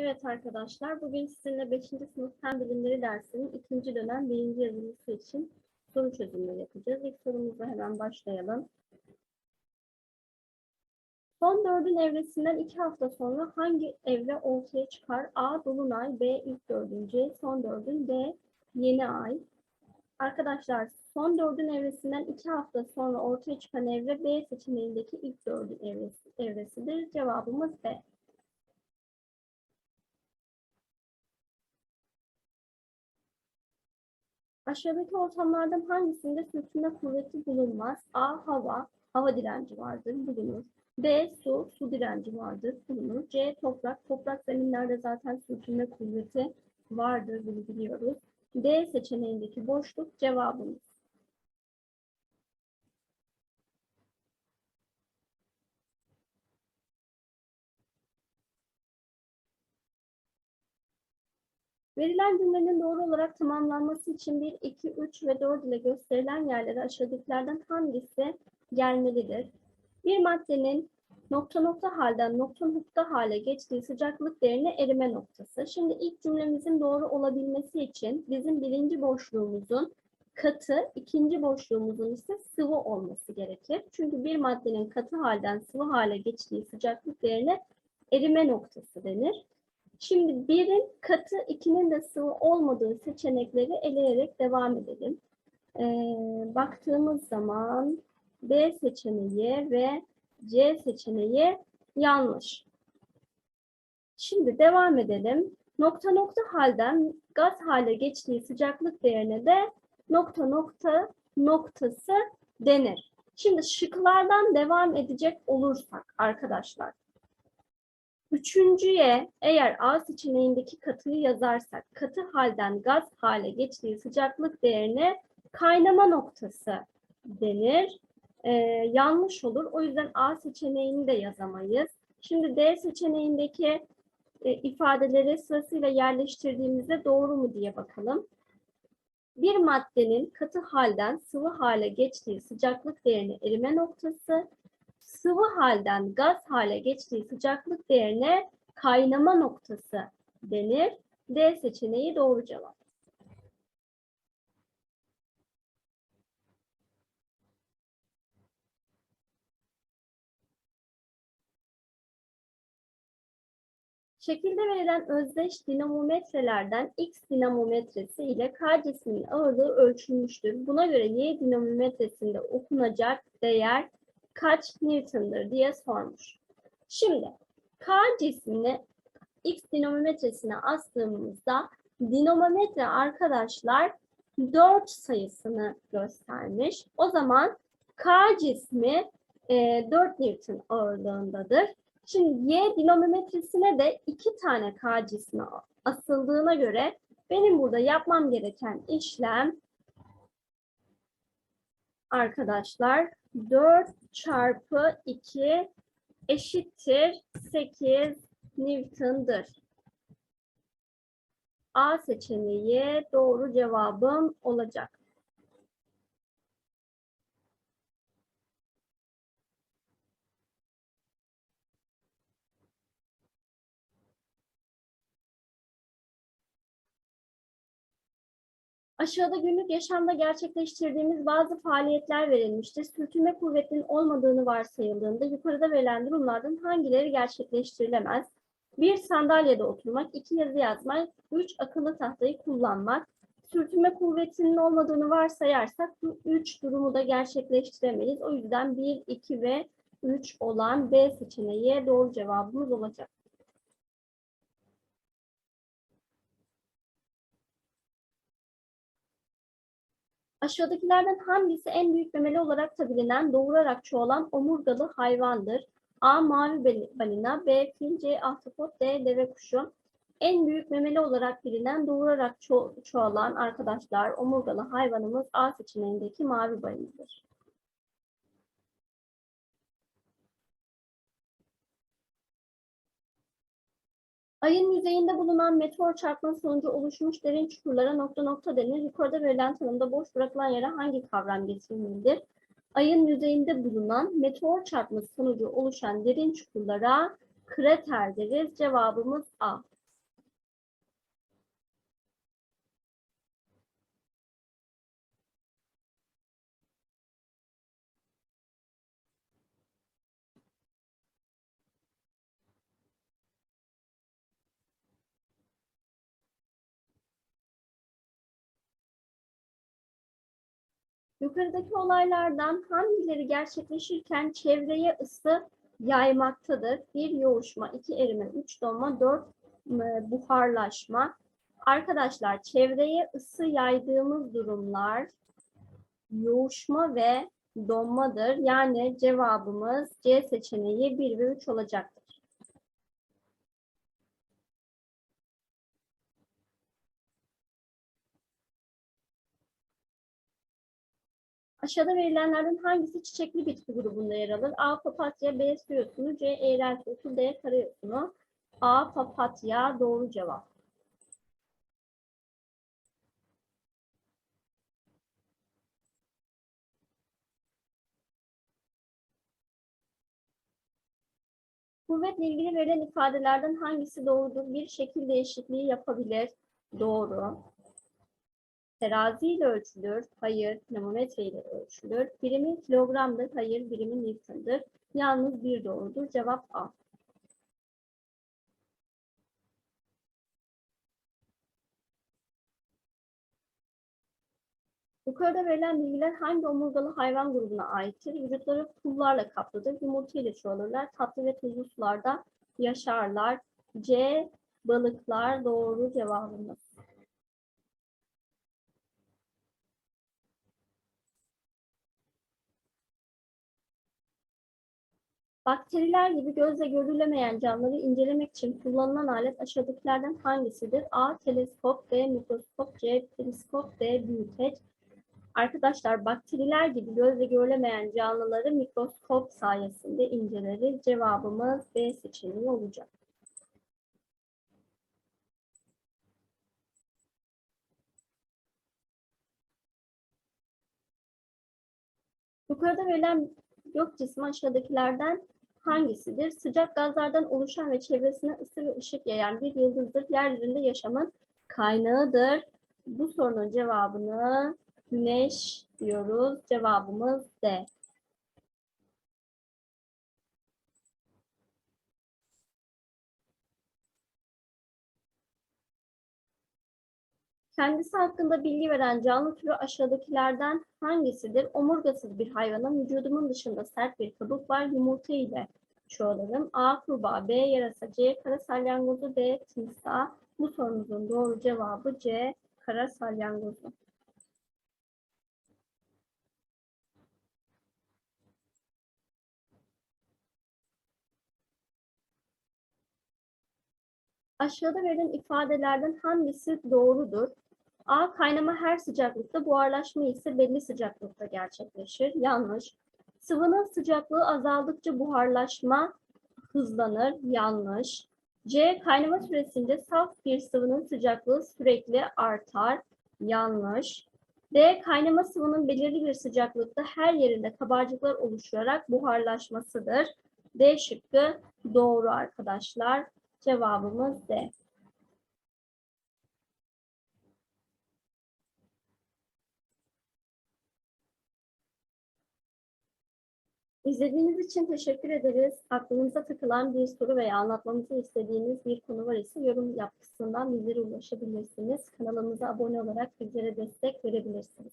Evet arkadaşlar, bugün sizinle 5. sınıf Fen Bilimleri dersinin ikinci dönem birinci yazılısı için soru çözümleri yapacağız. İlk sorumuzla hemen başlayalım. Son dördün evresinden iki hafta sonra hangi evre ortaya çıkar? A. Dolunay, B. ilk dördün, C. Son dördün, D. Yeni ay. Arkadaşlar son dördün evresinden iki hafta sonra ortaya çıkan evre B seçeneğindeki ilk dördün evresi, evresidir. Cevabımız B. Aşağıdaki ortamlardan hangisinde sürtünme kuvveti bulunmaz? A. Hava, hava direnci vardır, bulunur. B. Su, su direnci vardır, bulunur. C. Toprak, toprak zeminlerde zaten sürtünme kuvveti vardır, bunu biliyoruz. D seçeneğindeki boşluk cevabımız. Verilen cümlenin doğru olarak tamamlanması için 1, 2, 3 ve 4 ile gösterilen yerlere aşağıdakilerden hangisi gelmelidir? Bir maddenin nokta nokta halden nokta nokta hale geçtiği sıcaklık değerine erime noktası. Şimdi ilk cümlemizin doğru olabilmesi için bizim birinci boşluğumuzun katı, ikinci boşluğumuzun ise sıvı olması gerekir. Çünkü bir maddenin katı halden sıvı hale geçtiği sıcaklık değerine erime noktası denir. Şimdi birin katı, ikinin de sıvı olmadığı seçenekleri eleyerek devam edelim. Ee, baktığımız zaman B seçeneği ve C seçeneği yanlış. Şimdi devam edelim. Nokta nokta halden gaz hale geçtiği sıcaklık değerine de nokta nokta noktası denir. Şimdi şıklardan devam edecek olursak arkadaşlar. Üçüncüye eğer A seçeneğindeki katıyı yazarsak katı halden gaz hale geçtiği sıcaklık değerine kaynama noktası denir. Ee, yanlış olur. O yüzden A seçeneğini de yazamayız. Şimdi D seçeneğindeki e, ifadeleri sırasıyla yerleştirdiğimizde doğru mu diye bakalım. Bir maddenin katı halden sıvı hale geçtiği sıcaklık değerine erime noktası, sıvı halden gaz hale geçtiği sıcaklık değerine kaynama noktası denir. D seçeneği doğru cevap. Şekilde verilen özdeş dinamometrelerden X dinamometresi ile K cisminin ağırlığı ölçülmüştür. Buna göre Y dinamometresinde okunacak değer kaç Newton'dır diye sormuş. Şimdi K cismini X dinamometresine astığımızda dinamometre arkadaşlar 4 sayısını göstermiş. O zaman K cismi e, 4 Newton ağırlığındadır. Şimdi Y dinamometresine de 2 tane K cismi asıldığına göre benim burada yapmam gereken işlem arkadaşlar 4 çarpı 2 eşittir 8 Newton'dır. A seçeneği doğru cevabım olacak. Aşağıda günlük yaşamda gerçekleştirdiğimiz bazı faaliyetler verilmiştir. Sürtünme kuvvetinin olmadığını varsayıldığında yukarıda verilen durumlardan hangileri gerçekleştirilemez? Bir sandalyede oturmak, iki yazı yazmak, üç akıllı tahtayı kullanmak. Sürtünme kuvvetinin olmadığını varsayarsak bu üç durumu da gerçekleştiremeyiz. O yüzden 1, 2 ve 3 olan B seçeneği doğru cevabımız olacak. Aşağıdakilerden hangisi en büyük memeli olarak da bilinen doğurarak çoğalan omurgalı hayvandır? A. Mavi balina, B. Fil, C. Ahtapot, D. Deve kuşu. En büyük memeli olarak bilinen doğurarak ço çoğalan arkadaşlar omurgalı hayvanımız A seçeneğindeki mavi balinadır. Ayın yüzeyinde bulunan meteor çarpması sonucu oluşmuş derin çukurlara nokta nokta denir. Yukarıda verilen tanımda boş bırakılan yere hangi kavram getirilmelidir? Ayın yüzeyinde bulunan meteor çarpması sonucu oluşan derin çukurlara krater deriz. Cevabımız A. Yukarıdaki olaylardan hangileri gerçekleşirken çevreye ısı yaymaktadır? Bir yoğuşma, iki erime, üç donma, dört buharlaşma. Arkadaşlar çevreye ısı yaydığımız durumlar yoğuşma ve donmadır. Yani cevabımız C seçeneği 1 ve 3 olacaktır. Aşağıda verilenlerden hangisi çiçekli bitki grubunda yer alır? A. Papatya, B. Su C. Eğrelti otu, D. Karayosunu. A. Papatya doğru cevap. Kuvvetle ilgili verilen ifadelerden hangisi doğrudur? Bir şekil değişikliği yapabilir. Doğru. Terazi ile ölçülür. Hayır. Termometre ile ölçülür. Birimi kilogramdır. Hayır. Birimi Newton'dır. Yalnız bir doğrudur. Cevap A. Yukarıda verilen bilgiler hangi omurgalı hayvan grubuna aittir? Vücutları pullarla kaplıdır. Yumurta ile çoğalırlar. Tatlı ve tuzlu sularda yaşarlar. C. Balıklar doğru cevabımız. Bakteriler gibi gözle görülemeyen canlıları incelemek için kullanılan alet aşağıdakilerden hangisidir? A. Teleskop, B. Mikroskop, C. Periskop, D. Büyüteç. Arkadaşlar bakteriler gibi gözle görülemeyen canlıları mikroskop sayesinde inceleriz. Cevabımız B seçeneği olacak. Yukarıda verilen yok cismi aşağıdakilerden hangisidir? Sıcak gazlardan oluşan ve çevresine ısı ve ışık yayan bir yıldızdır. Yeryüzünde yaşamın kaynağıdır. Bu sorunun cevabını güneş diyoruz. Cevabımız D. Kendisi hakkında bilgi veren canlı türü aşağıdakilerden hangisidir? Omurgasız bir hayvanın vücudumun dışında sert bir kabuk var. Yumurta ile çoğalırım. A. Kurbağa, B. Yarasa, C. Kara salyangozu, D. Timsah. Bu sorumuzun doğru cevabı C. Kara salyangozu. Aşağıda verilen ifadelerden hangisi doğrudur? A. Kaynama her sıcaklıkta, buharlaşma ise belli sıcaklıkta gerçekleşir. Yanlış. Sıvının sıcaklığı azaldıkça buharlaşma hızlanır. Yanlış. C. Kaynama süresinde saf bir sıvının sıcaklığı sürekli artar. Yanlış. D. Kaynama sıvının belirli bir sıcaklıkta her yerinde kabarcıklar oluşarak buharlaşmasıdır. D şıkkı doğru arkadaşlar. Cevabımız D. İzlediğiniz için teşekkür ederiz. Aklınıza takılan bir soru veya anlatmamızı istediğiniz bir konu var ise yorum yap kısmından bizlere ulaşabilirsiniz. Kanalımıza abone olarak bizlere destek verebilirsiniz.